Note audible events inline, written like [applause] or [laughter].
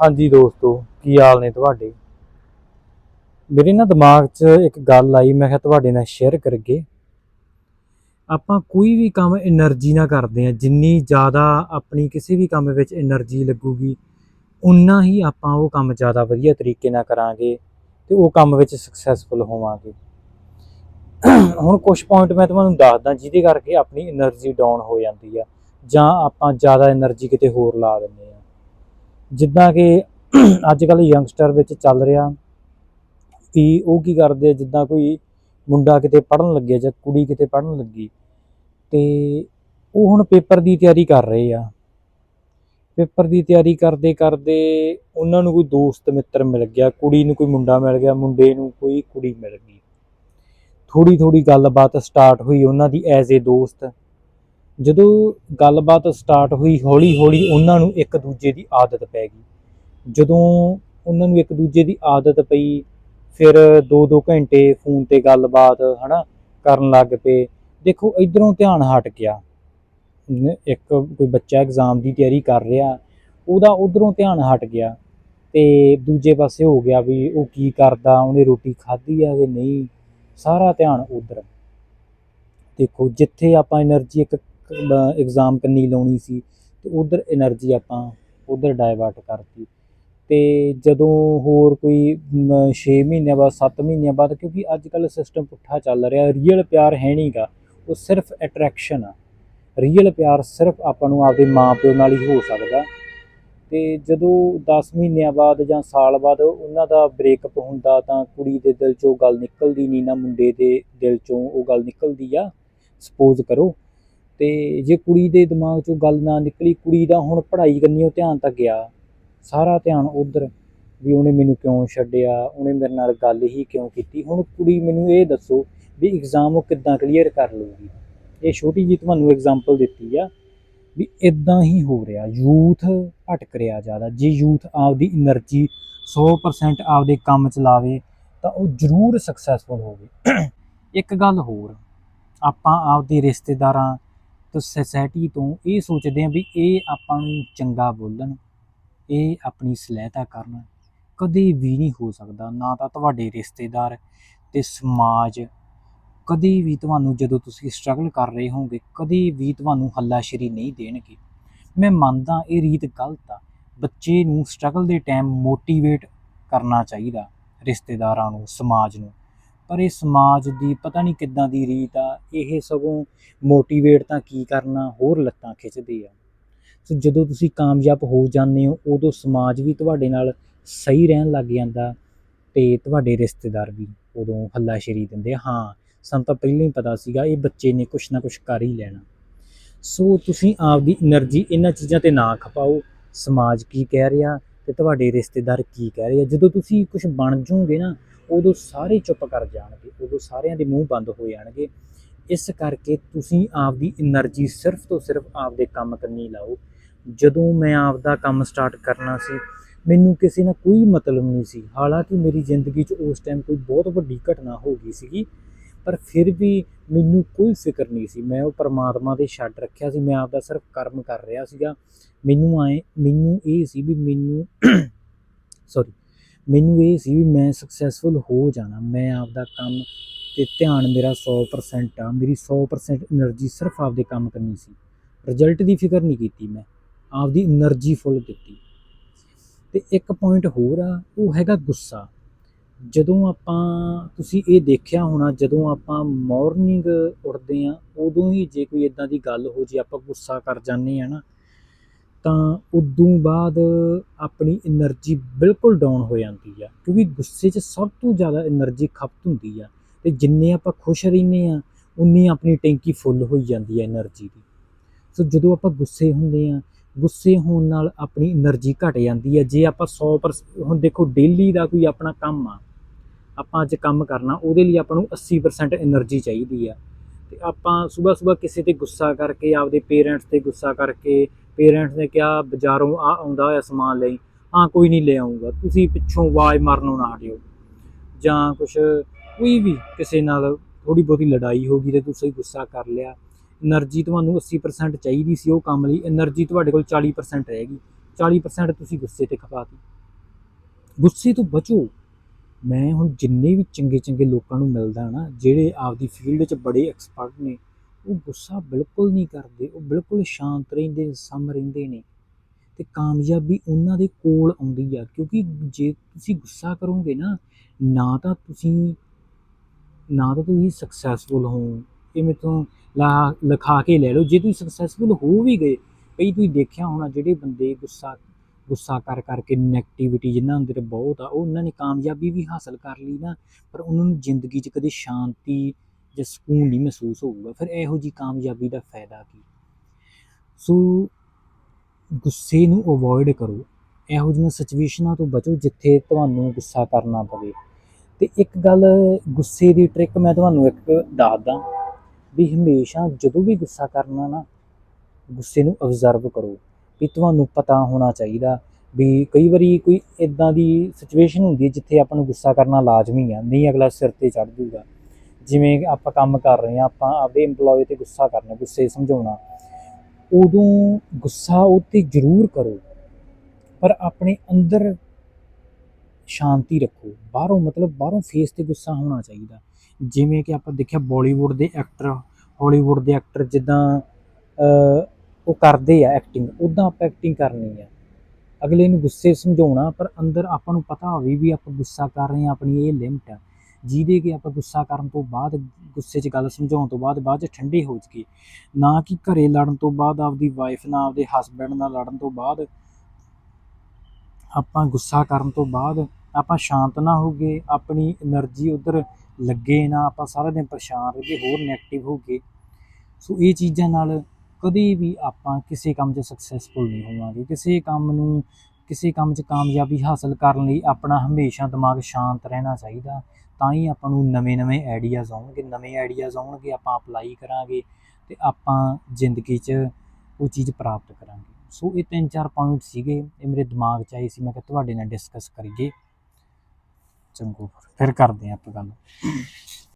ਹਾਂਜੀ ਦੋਸਤੋ, ਕੀ ਹਾਲ ਨੇ ਤੁਹਾਡੇ? ਮੇਰੇ ਨਾ ਦਿਮਾਗ 'ਚ ਇੱਕ ਗੱਲ ਆਈ, ਮੈਂ ਕਿਹਾ ਤੁਹਾਡੇ ਨਾਲ ਸ਼ੇਅਰ ਕਰਕੇ ਆਪਾਂ ਕੋਈ ਵੀ ਕੰਮ એનર્ਜੀ ਨਾਲ ਕਰਦੇ ਆ ਜਿੰਨੀ ਜ਼ਿਆਦਾ ਆਪਣੀ ਕਿਸੇ ਵੀ ਕੰਮ ਵਿੱਚ એનર્ਜੀ ਲੱਗੂਗੀ ਉਨਾ ਹੀ ਆਪਾਂ ਉਹ ਕੰਮ ਜ਼ਿਆਦਾ ਵਧੀਆ ਤਰੀਕੇ ਨਾਲ ਕਰਾਂਗੇ ਤੇ ਉਹ ਕੰਮ ਵਿੱਚ ਸਕਸੈਸਫੁਲ ਹੋਵਾਂਗੇ। ਹੁਣ ਕੁਝ ਪੁਆਇੰਟ ਮੈਂ ਤੁਹਾਨੂੰ ਦੱਸਦਾ, ਜਿਹਦੇ ਕਰਕੇ ਆਪਣੀ એનર્ਜੀ ਡਾਊਨ ਹੋ ਜਾਂਦੀ ਆ, ਜਾਂ ਆਪਾਂ ਜ਼ਿਆਦਾ એનર્ਜੀ ਕਿਤੇ ਹੋਰ ਲਾ ਦਿੰਦੇ ਆ। ਜਿੱਦਾਂ ਕਿ ਅੱਜ ਕੱਲ ਯੰਗਸਟਰ ਵਿੱਚ ਚੱਲ ਰਿਹਾ ਕਿ ਉਹ ਕੀ ਕਰਦੇ ਜਿੱਦਾਂ ਕੋਈ ਮੁੰਡਾ ਕਿਤੇ ਪੜਨ ਲੱਗਿਆ ਜਾਂ ਕੁੜੀ ਕਿਤੇ ਪੜਨ ਲੱਗੀ ਤੇ ਉਹ ਹੁਣ ਪੇਪਰ ਦੀ ਤਿਆਰੀ ਕਰ ਰਹੇ ਆ। ਪੇਪਰ ਦੀ ਤਿਆਰੀ ਕਰਦੇ ਕਰਦੇ ਉਹਨਾਂ ਨੂੰ ਕੋਈ ਦੋਸਤ ਮਿੱਤਰ ਮਿਲ ਗਿਆ, ਕੁੜੀ ਨੂੰ ਕੋਈ ਮੁੰਡਾ ਮਿਲ ਗਿਆ, ਮੁੰਡੇ ਨੂੰ ਕੋਈ ਕੁੜੀ ਮਿਲ ਗਈ। ਥੋੜੀ ਥੋੜੀ ਗੱਲਬਾਤ ਸਟਾਰਟ ਹੋਈ ਉਹਨਾਂ ਦੀ ਐਜ਼ ਏ ਦੋਸਤ। ਜਦੋਂ ਗੱਲਬਾਤ ਸਟਾਰਟ ਹੋਈ ਹੌਲੀ-ਹੌਲੀ ਉਹਨਾਂ ਨੂੰ ਇੱਕ ਦੂਜੇ ਦੀ ਆਦਤ ਪੈ ਗਈ। ਜਦੋਂ ਉਹਨਾਂ ਨੂੰ ਇੱਕ ਦੂਜੇ ਦੀ ਆਦਤ ਪਈ, ਫਿਰ 2-2 ਘੰਟੇ ਫੋਨ ਤੇ ਗੱਲਬਾਤ, ਹਨਾ, ਕਰਨ ਲੱਗ ਪਏ। ਦੇਖੋ, ਇਧਰੋਂ ਧਿਆਨ ਹਟ ਗਿਆ। ਇੱਕ ਕੋਈ ਬੱਚਾ ਐਗਜ਼ਾਮ ਦੀ ਤਿਆਰੀ ਕਰ ਰਿਹਾ, ਉਹਦਾ ਉਧਰੋਂ ਧਿਆਨ ਹਟ ਗਿਆ ਤੇ ਦੂਜੇ ਪਾਸੇ ਹੋ ਗਿਆ ਵੀ ਉਹ ਕੀ ਕਰਦਾ, ਉਹਨੇ ਰੋਟੀ ਖਾਧੀ ਆ ਕਿ ਨਹੀਂ? ਸਾਰਾ ਧਿਆਨ ਉਧਰ। ਦੇਖੋ, ਜਿੱਥੇ ਆਪਾਂ એનર્ਜੀ ਇੱਕ ਐਗਜ਼ਾਮ ਕਰਨੀ ਲਾਉਣੀ ਸੀ ਤੇ ਉਧਰ એનર્ਜੀ ਆਪਾਂ ਉਧਰ ਡਾਇਵਰਟ ਕਰਤੀ। ਤੇ ਜਦੋਂ ਹੋਰ ਕੋਈ 6 ਮਹੀਨਿਆਂ ਬਾਅਦ 7 ਮਹੀਨਿਆਂ ਬਾਅਦ, ਕਿਉਂਕਿ ਅੱਜ ਕੱਲ ਸਿਸਟਮ ਪੁੱਠਾ ਚੱਲ ਰਿਹਾ ਰੀਅਲ ਪਿਆਰ ਹੈ ਨਹੀਂਗਾ ਉਹ ਸਿਰਫ ਅਟਰੈਕਸ਼ਨ ਆ। ਰੀਅਲ ਪਿਆਰ ਸਿਰਫ ਆਪਾਂ ਨੂੰ ਆਪਦੇ ਮਾਪਿਓ ਨਾਲ ਹੀ ਹੋ ਸਕਦਾ। ਤੇ ਜਦੋਂ 10 ਮਹੀਨਿਆਂ ਬਾਅਦ ਜਾਂ ਸਾਲ ਬਾਅਦ ਉਹਨਾਂ ਦਾ ਬ੍ਰੇਕਅਪ ਹੁੰਦਾ, ਤਾਂ ਕੁੜੀ ਦੇ ਦਿਲ ਚੋਂ ਗੱਲ ਨਿਕਲਦੀ ਨਹੀਂ ਨਾ, ਮੁੰਡੇ ਦੇ ਦਿਲ ਚੋਂ ਉਹ ਗੱਲ ਨਿਕਲਦੀ ਆ। ਸਪੋਜ਼ ਕਰੋ ਤੇ ਜੇ ਕੁੜੀ ਦੇ ਦਿਮਾਗ ਚੋਂ ਗੱਲ ਨਾ ਨਿਕਲੀ, ਕੁੜੀ ਦਾ ਹੁਣ ਪੜ੍ਹਾਈ ਕੰਨੀ ਉਹ ਧਿਆਨ ਤਾਂ ਗਿਆ। ਸਾਰਾ ਧਿਆਨ ਉਧਰ ਵੀ ਉਹਨੇ ਮੈਨੂੰ ਕਿਉਂ ਛੱਡਿਆ? ਉਹਨੇ ਮੇਰੇ ਨਾਲ ਗੱਲ ਹੀ ਕਿਉਂ ਕੀਤੀ? ਹੁਣ ਕੁੜੀ ਮੈਨੂੰ ਇਹ ਦੱਸੋ ਵੀ ਐਗਜ਼ਾਮ ਉਹ ਕਿੱਦਾਂ ਕਲੀਅਰ ਕਰ ਲੂਗੀ ਇਹ ਛੋਟੀ ਜੀ ਤੁਹਾਨੂੰ ਐਗਜ਼ਾਮਪਲ ਦਿੱਤੀ ਆ ਵੀ ਇਦਾਂ ਹੀ ਹੋ ਰਿਹਾ। ਯੂਥ ਭਟਕ ਰਿਹਾ ਜ਼ਿਆਦਾ। ਜੇ ਯੂਥ ਆਪਦੀ એનર્ਜੀ 100% ਆਪਦੇ ਕੰਮ ਚ ਲਾਵੇ ਤਾਂ ਉਹ ਜ਼ਰੂਰ ਸਕਸੈਸਫੁਲ ਹੋਵੇ। ਇੱਕ ਗੱਲ ਹੋਰ, ਆਪਾਂ ਆਪਦੇ ਰਿਸ਼ਤੇਦਾਰਾਂ ਤਾਂ ਸੋਸਾਇਟੀ ਤੋਂ ਇਹ ਸੋਚਦੇ ਹਾਂ ਵੀ ਇਹ ਆਪਾਂ ਨੂੰ ਚੰਗਾ ਬੋਲਣ, ਇਹ ਆਪਣੀ ਸਲਾਹਤਾ ਕਰਨ। ਕਦੇ ਵੀ ਨਹੀਂ ਹੋ ਸਕਦਾ, ਨਾ ਤਾਂ ਤੁਹਾਡੇ ਰਿਸ਼ਤੇਦਾਰ ਤੇ ਸਮਾਜ। ਕਦੇ ਵੀ ਤੁਹਾਨੂੰ ਜਦੋਂ ਤੁਸੀਂ ਸਟਰਗਲ ਕਰ ਰਹੇ ਹੋਵੋਗੇ, ਕਦੇ ਵੀ ਤੁਹਾਨੂੰ ਹੱਲਾਸ਼ੇਰੀ ਨਹੀਂ ਦੇਣਗੇ। ਮੈਂ ਮੰਨਦਾ ਇਹ ਰੀਤ ਗਲਤ ਆ। ਬੱਚੇ ਨੂੰ ਸਟਰਗਲ ਦੇ ਟਾਈਮ ਮੋਟੀਵੇਟ ਕਰਨਾ ਚਾਹੀਦਾ, ਰਿਸ਼ਤੇਦਾਰਾਂ ਨੂੰ, ਸਮਾਜ ਨੂੰ। ਪਰ ਇਹ ਸਮਾਜ ਦੀ ਪਤਾ ਨਹੀਂ ਕਿੱਦਾਂ ਦੀ ਰੀਤ ਆ, ਇਹ ਸਗੋਂ ਮੋਟੀਵੇਟ ਤਾਂ ਕੀ ਕਰਨਾ, ਹੋਰ ਲੱਤਾਂ ਖਿੱਚਦੇ ਆ। ਸੋ ਜਦੋਂ ਤੁਸੀਂ ਕਾਮਯਾਬ ਹੋ ਜਾਂਦੇ ਹੋ, ਉਦੋਂ ਸਮਾਜ ਵੀ ਤੁਹਾਡੇ ਨਾਲ ਸਹੀ ਰਹਿਣ ਲੱਗ ਜਾਂਦਾ ਤੇ ਤੁਹਾਡੇ ਰਿਸ਼ਤੇਦਾਰ ਵੀ ਉਦੋਂ ਹੱਲਾ ਹੱਲਾਸ਼ੇਰੀ ਦਿੰਦੇ ਹਾਂ, ਸਾਨੂੰ ਤਾਂ ਪਹਿਲਾਂ ਹੀ ਪਤਾ ਸੀਗਾ, ਇਹ ਬੱਚੇ ਨੇ ਕੁਛ ਨਾ ਕੁਛ ਕਰ ਹੀ ਲੈਣਾ। ਸੋ ਤੁਸੀਂ ਆਪਦੀ એનર્ਜੀ ਇਹਨਾਂ ਚੀਜ਼ਾਂ ਤੇ ਨਾ ਖਪਾਓ, ਸਮਾਜ ਕੀ ਕਹਿ ਰਿਹਾ ਤੇ ਤੁਹਾਡੇ ਰਿਸ਼ਤੇਦਾਰ ਕੀ ਕਹਿ ਰਹੇ ਆ। ਜਦੋਂ ਤੁਸੀਂ ਕੁਝ ਬਣ ਜਾਓਗੇ ਨਾ ਉਦੋਂ ਸਾਰੇ ਚੁੱਪ ਕਰ ਜਾਣਗੇ, ਉਦੋਂ ਸਾਰਿਆਂ ਦੇ ਮੂੰਹ ਬੰਦ ਹੋ ਜਾਣਗੇ। ਇਸ ਕਰਕੇ ਤੁਸੀਂ ਆਪਦੀ એનર્ਜੀ ਸਿਰਫ ਤੋਂ ਸਿਰਫ ਆਪਦੇ ਕੰਮ ਕੰਨੀ ਲਾਓ। ਜਦੋਂ ਮੈਂ ਆਪਦਾ ਕੰਮ ਸਟਾਰਟ ਕਰਨਾ ਸੀ, ਮੈਨੂੰ ਕਿਸੇ ਨਾਲ ਕੋਈ ਮਤਲਬ ਨਹੀਂ ਸੀ। ਹਾਲਾਂਕਿ ਮੇਰੀ ਜ਼ਿੰਦਗੀ 'ਚ ਉਸ ਟਾਈਮ ਕੋਈ ਬਹੁਤ ਵੱਡੀ ਘਟਨਾ ਹੋ ਗਈ ਸੀਗੀ, ਪਰ ਫਿਰ ਵੀ ਮੈਨੂੰ ਕੋਈ ਫਿਕਰ ਨਹੀਂ ਸੀ। ਮੈਂ ਉਹ ਪਰਮਾਤਮਾ ਦੇ ਛੱਡ ਰੱਖਿਆ ਸੀ, ਮੈਂ ਆਪਦਾ ਸਿਰਫ ਕਰਮ ਕਰ ਰਿਹਾ ਸੀਗਾ। ਮੈਨੂੰ ਆਏ, ਮੈਨੂੰ ਇਹ ਸੀ ਵੀ ਮੈਨੂੰ [coughs] ਸੌਰੀ ਮੈਨੂੰ ਇਹ ਸੀ ਵੀ ਮੈਂ ਸਕਸੈਸਫੁਲ ਹੋ ਜਾਣਾ, ਮੈਂ ਆਪਦਾ ਕੰਮ ਤੇ ਧਿਆਨ ਮੇਰਾ 100% ਆ, ਮੇਰੀ 100% એનર્ਜੀ ਸਿਰਫ ਆਪਦੇ ਕੰਮ ਕਰਨੀ ਸੀ। ਰਿਜ਼ਲਟ ਦੀ ਫਿਕਰ ਨਹੀਂ ਕੀਤੀ ਮੈਂ, ਆਪਦੀ એનર્ਜੀ ਫੁੱਲ ਦਿੱਤੀ। ਤੇ ਇੱਕ ਪੁਆਇੰਟ ਹੋਰ ਆ, ਉਹ ਹੈਗਾ ਗੁੱਸਾ। ਜਦੋਂ ਆਪਾਂ, ਤੁਸੀਂ ਇਹ ਦੇਖਿਆ ਹੋਣਾ, ਜਦੋਂ ਆਪਾਂ ਮਾਰਨਿੰਗ ਉੱਠਦੇ ਆ ਉਦੋਂ ਹੀ ਜੇ ਕੋਈ ਇਦਾਂ ਦੀ ਗੱਲ ਹੋ ਜੇ, ਆਪਾਂ ਗੁੱਸਾ ਕਰ ਜਾਂਦੇ ਆ ਨਾ ਤਾਂ ਉਦੋਂ ਬਾਅਦ ਆਪਣੀ એનર્ਜੀ ਬਿਲਕੁਲ ਡਾਊਨ ਹੋ ਜਾਂਦੀ ਆ, ਕਿਉਂਕਿ ਗੁੱਸੇ 'ਚ ਸਭ ਤੋਂ ਜ਼ਿਆਦਾ એનર્ਜੀ ਖਪਤ ਹੁੰਦੀ ਆ, ਤੇ ਜਿੰਨੇ ਆਪਾਂ ਖੁਸ਼ ਰਹਿੰਦੇ ਆ, ਉਨੀ ਆਪਣੀ ਟੈਂਕੀ ਫੁੱਲ ਹੋਈ ਜਾਂਦੀ ਆ એનર્ਜੀ ਦੀ। ਸੋ ਜਦੋਂ ਆਪਾਂ ਗੁੱਸੇ ਹੁੰਦੇ ਆ, ਗੁੱਸੇ ਹੋਣ ਨਾਲ ਆਪਣੀ એનર્ਜੀ ਘਟ ਜਾਂਦੀ ਆ, ਜੇ ਆਪਾਂ 100% ਹੁਣ ਦੇਖੋ ਡੇਲੀ ਦਾ ਕੋਈ ਆਪਣਾ ਕੰਮ ਆ, ਆਪਾਂ ਅੱਜ ਕੰਮ ਕਰਨਾ, ਉਹਦੇ ਲਈ ਆਪਾਂ ਨੂੰ 80% એનર્ਜੀ ਚਾਹੀਦੀ ਆ। ਤੇ ਆਪਾਂ ਸਵੇਰ ਸਵੇਰ ਕਿਸੇ ਤੇ ਗੁੱਸਾ ਕਰਕੇ, ਆਪਦੇ ਪੇਰੈਂਟਸ ਤੇ ਗੁੱਸਾ ਕਰਕੇ ਪੇਰੈਂਟਸ ਨੇ ਕਿਹਾ ਬਾਜ਼ਾਰੋਂ ਆ ਆਉਂਦਾ ਹੋਇਆ ਸਮਾਨ ਲਈ, ਹਾਂ, ਕੋਈ ਨਹੀਂ ਲੈ ਆਉਂਗਾ ਤੁਸੀਂ ਪਿੱਛੋਂ ਆਵਾਜ਼ ਮਾਰਨੋਂ ਨਾ ਹਟਿਓ। ਜਾਂ ਕੁਝ ਕੋਈ ਵੀ ਕਿਸੇ ਨਾਲ ਥੋੜੀ ਬਹੁਤੀ ਲੜਾਈ ਹੋ ਗਈ ਤੇ ਤੁਸੀਂ ਗੁੱਸਾ ਕਰ ਲਿਆ। એનર્ਜੀ ਤੁਹਾਨੂੰ 80% ਚਾਹੀਦੀ ਸੀ ਉਹ ਕੰਮ ਲਈ એનર્ਜੀ ਤੁਹਾਡੇ ਕੋਲ 40% ਰਹਿ ਗਈ 40% ਤੁਸੀਂ ਗੁੱਸੇ ਤੇ ਖਪਾਤੀ। ਗੁੱਸੇ ਤੋਂ ਬਚੋ। ਮੈਂ ਹੁਣ ਜਿੰਨੇ ਵੀ ਚੰਗੇ ਚੰਗੇ ਲੋਕਾਂ ਨੂੰ ਮਿਲਦਾ ਨਾ, ਜਿਹੜੇ ਆਪਦੀ ਫੀਲਡ 'ਚ ਬੜੇ ਐਕਸਪਰਟ ਨੇ ਉਹ ਗੁੱਸਾ ਬਿਲਕੁਲ ਨਹੀਂ ਕਰਦੇ, ਉਹ ਬਿਲਕੁਲ ਸ਼ਾਂਤ ਰਹਿੰਦੇ, ਸਮ ਰਹਿੰਦੇ ਨੇ ਤੇ ਕਾਮਯਾਬੀ ਉਹਨਾਂ ਦੇ ਕੋਲ ਆਉਂਦੀ ਆ, ਕਿਉਂਕਿ ਜੇ ਤੁਸੀਂ ਗੁੱਸਾ ਕਰੋਗੇ ਨਾ ਨਾ ਤਾਂ ਤੁਸੀਂ, ਨਾ ਤਾਂ ਤੁਸੀਂ ਸਕਸੈਸਫੁਲ ਹੋ ਇਹ ਮੇਤੋਂ ਲਾ, ਲਿਖਾ ਕੇ ਲੈ ਲਓ, ਜੇ ਤੁਸੀਂ ਸਕਸੈਸਫੁਲ ਹੋ ਵੀ ਗਏ ਕਈ ਤੁਸੀਂ ਦੇਖਿਆ ਹੋਣਾ ਜਿਹੜੇ ਬੰਦੇ ਗੁੱਸਾ ਗੁੱਸਾ ਕਰ ਕਰਕੇ ਨੈਗੇਟਿਵਿਟੀ ਜਿਨ੍ਹਾਂ ਅੰਦਰ ਬਹੁਤ ਆ, ਉਹ ਉਹਨਾਂ ਨੇ ਕਾਮਯਾਬੀ ਵੀ ਹਾਸਲ ਕਰ ਲਈ ਨਾ, ਪਰ ਉਹਨਾਂ ਨੂੰ ਜ਼ਿੰਦਗੀ 'ਚ ਕਦੇ ਸ਼ਾਂਤੀ ਜਾਂ ਸਕੂਨ ਨਹੀਂ ਮਹਿਸੂਸ ਹੋਊਗਾ, ਫਿਰ ਇਹੋ ਜੀ ਕਾਮਯਾਬੀ ਦਾ ਫਾਇਦਾ ਕੀ? ਸੋ ਗੁੱਸੇ ਨੂੰ ਅਵੋਇਡ ਕਰੋ। ਇਹੋ ਜਿਹੀਆਂ ਸਿਚੁਏਸ਼ਨਾਂ ਤੋਂ ਬਚੋ ਜਿੱਥੇ ਤੁਹਾਨੂੰ ਗੁੱਸਾ ਕਰਨਾ ਪਵੇ। ਤੇ ਇੱਕ ਗੱਲ, ਗੁੱਸੇ ਦੀ ਟ੍ਰਿਕ ਮੈਂ ਤੁਹਾਨੂੰ ਇੱਕ ਦੱਸਦਾ ਵੀ ਹਮੇਸ਼ਾ ਜਦੋਂ ਵੀ ਗੁੱਸਾ ਕਰਨਾ ਨਾ, ਗੁੱਸੇ ਨੂੰ ਅਬਜ਼ਰਵ ਕਰੋ ਵੀ ਤੁਹਾਨੂੰ ਪਤਾ ਹੋਣਾ ਚਾਹੀਦਾ ਵੀ ਕਈ ਵਾਰੀ ਕੋਈ ਇਦਾਂ ਦੀ ਸਿਚੁਏਸ਼ਨ ਹੁੰਦੀ ਹੈ ਜਿੱਥੇ ਆਪਾਂ ਨੂੰ ਗੁੱਸਾ ਕਰਨਾ ਲਾਜ਼ਮੀ ਆ, ਨਹੀਂ ਅਗਲਾ ਸਿਰ ਤੇ ਚੜ ਜੂਗਾ। ਜਿਵੇਂ ਕਿ ਆਪਾਂ ਕੰਮ ਕਰ ਰਹੇ ਆ ਆਪਾਂ ਆਪਦੇ EMPLOYE ਤੇ ਗੁੱਸਾ ਕਰਨਾ, ਗੁੱਸੇ ਸਮਝਾਉਣਾ, ਉਦੋਂ ਗੁੱਸਾ ਉਹ 'ਤੇ ਜ਼ਰੂਰ ਕਰੋ, ਪਰ ਆਪਣੇ ਅੰਦਰ ਸ਼ਾਂਤੀ ਰੱਖੋ। ਬਾਹਰੋਂ ਮਤਲਬ ਬਾਹਰੋਂ ਫੇਸ ਤੇ ਗੁੱਸਾ ਹੋਣਾ ਚਾਹੀਦਾ। ਜਿਵੇਂ ਕਿ ਆਪਾਂ ਦੇਖਿਆ ਬਾਲੀਵੁੱਡ ਦੇ ਐਕਟਰ ਹਾਲੀਵੁੱਡ ਦੇ ਐਕਟਰ ਜਿੱਦਾਂ ਉਹ ਕਰਦੇ ਆ ਐਕਟਿੰਗ ਉਦਾਂ ਆਪਾਂ ਐਕਟਿੰਗ ਕਰਨੀ ਆ। ਅਗਲੇ ਨੂੰ ਗੁੱਸੇ ਸਮਝਾਉਣਾ, ਪਰ ਅੰਦਰ ਆਪਾਂ ਨੂੰ ਪਤਾ ਹੋਵੇ ਵੀ ਆਪਾਂ ਗੁੱਸਾ ਕਰ ਰਹੇ ਆ ਆਪਣੀ ਇਹ ਲਿਮਟ ਆ। ਜਿਹਦੇ ਕਿ ਆਪਾਂ ਗੁੱਸਾ ਕਰਨ ਤੋਂ ਬਾਅਦ, ਗੁੱਸੇ 'ਚ ਗੱਲ ਸਮਝਾਉਣ ਤੋਂ ਬਾਅਦ ਬਾਅਦ 'ਚ ਠੰਡੇ ਹੋ ਜਗੇ ਨਾ ਕਿ ਘਰੇ ਲੜਨ ਤੋਂ ਬਾਅਦ, ਆਪਦੀ ਵਾਈਫ ਨਾਲ, ਆਪਦੇ ਹਸਬੰਡ ਨਾਲ ਲੜਨ ਤੋਂ ਬਾਅਦ ਆਪਾਂ ਗੁੱਸਾ ਕਰਨ ਤੋਂ ਬਾਅਦ ਆਪਾਂ ਸ਼ਾਂਤ ਨਾ ਹੋਗੇ ਆਪਣੀ એનર્ਜੀ ਉਧਰ ਲੱਗੇ ਨਾ, ਆਪਾਂ ਸਾਰਾ ਦਿਨ ਪਰੇਸ਼ਾਨ ਰਹੇ ਹੋਰ ਨੈਗੇਟਿਵ ਹੋ ਗਏ ਸੋ ਇਹ ਚੀਜ਼ਾਂ ਨਾਲ ਕਦੇ ਵੀ ਆਪਾਂ ਕਿਸੇ ਕੰਮ 'ਚ ਸਕਸੈਸਫੁਲ ਨਹੀਂ ਹੋਵਾਂਗੇ। ਕਿਸੇ ਕੰਮ ਨੂੰ, ਕਿਸੇ ਕੰਮ 'ਚ ਕਾਮਯਾਬੀ ਹਾਸਲ ਕਰਨ ਲਈ ਆਪਣਾ ਹਮੇਸ਼ਾ ਦਿਮਾਗ ਸ਼ਾਂਤ ਰਹਿਣਾ ਚਾਹੀਦਾ। ਤਾਂ ਹੀ ਆਪਾਂ ਨੂੰ ਨਵੇਂ-ਨਵੇਂ ਆਈਡੀਆਜ਼ ਆਉਣਗੇ, ਨਵੇਂ ਆਈਡੀਆਜ਼ ਆਉਣਗੇ, ਆਪਾਂ ਅਪਲਾਈ ਕਰਾਂਗੇ ਤੇ ਆਪਾਂ ਜ਼ਿੰਦਗੀ 'ਚ ਉਹ ਚੀਜ਼ ਪ੍ਰਾਪਤ ਕਰਾਂਗੇ। ਸੋ ਇਹ ਤਿੰਨ ਚਾਰ ਪੁਆਇੰਟ ਸੀਗੇ, ਇਹ ਮੇਰੇ ਦਿਮਾਗ 'ਚ ਆਏ ਸੀ, ਮੈਂ ਕਿਹਾ ਤੁਹਾਡੇ ਨਾਲ ਡਿਸਕਸ ਕਰੀਏ। ਚੰਗੋ, ਫਿਰ ਕਰਦੇ ਹਾਂ ਆਪਾਂ ਗੱਲ।